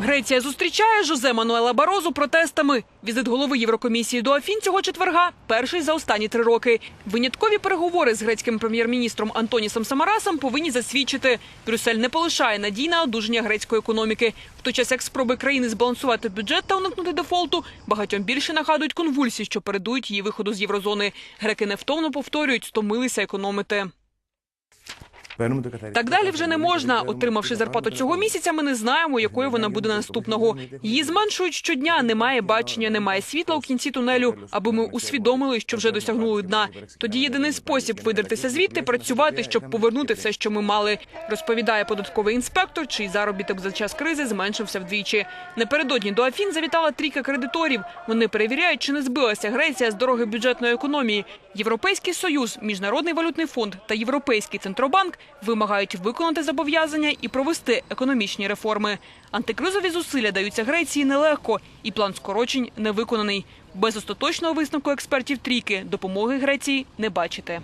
Греція зустрічає Жозе Мануела Барозу протестами. Візит голови Єврокомісії до Афін цього четверга перший за останні три роки. Виняткові переговори з грецьким прем'єр-міністром Антонісом Самарасом повинні засвідчити. Брюссель не полишає надій на одужання грецької економіки. В той час, як спроби країни збалансувати бюджет та уникнути дефолту, багатьом більше нагадують конвульсії, що передують її виходу з єврозони. Греки невтомно повторюють, стомилися економити. Так далі вже не можна. Отримавши зарплату цього місяця, ми не знаємо, якою вона буде наступного. Її зменшують щодня. Немає бачення, немає світла у кінці тунелю, аби ми усвідомили, що вже досягнули дна. Тоді єдиний спосіб видертися звідти працювати, щоб повернути все, що ми мали. Розповідає податковий інспектор, чий заробіток за час кризи зменшився вдвічі. Напередодні до Афін завітала трійка кредиторів. Вони перевіряють, чи не збилася Греція з дороги бюджетної економії. Європейський союз, міжнародний валютний фонд та європейський центробанк вимагають виконати зобов'язання і провести економічні реформи. Антикризові зусилля даються Греції нелегко, і план скорочень не виконаний. Без остаточного висновку експертів трійки допомоги Греції не бачити.